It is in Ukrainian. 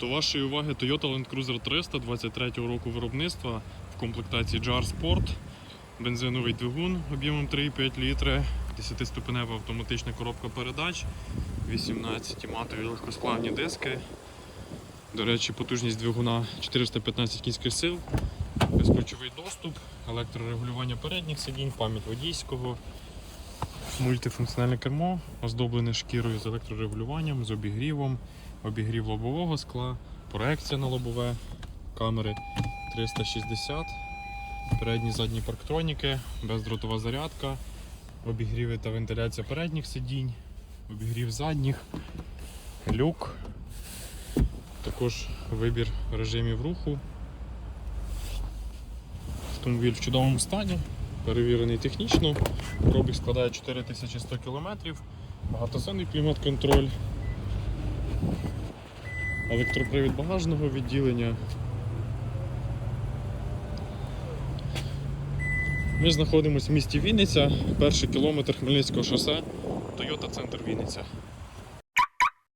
До вашої уваги Toyota Land Cruiser 300 23 року виробництва в комплектації JAR Sport, бензиновий двигун об'ємом 3,5 літри, 10-ступенева автоматична коробка передач, 18 матові легкосплавні диски. До речі, потужність двигуна 415 кінських сил, безключовий доступ, електрорегулювання передніх сидінь, пам'ять водійського, мультифункціональне кермо, оздоблене шкірою з електрорегулюванням, з обігрівом, обігрів лобового скла, проекція на лобове, камери 360, передні задні парктроніки, бездротова зарядка, обігріви та вентиляція передніх сидінь, обігрів задніх, люк, також вибір режимів руху. Автомобіль в чудовому стані, перевірений технічно, пробіг складає 4100 км, багатозонний клімат-контроль, електропривід багажного відділення. Ми знаходимося в місті Вінниця, перший кілометр Хмельницького шосе, Toyota Центр Вінниця.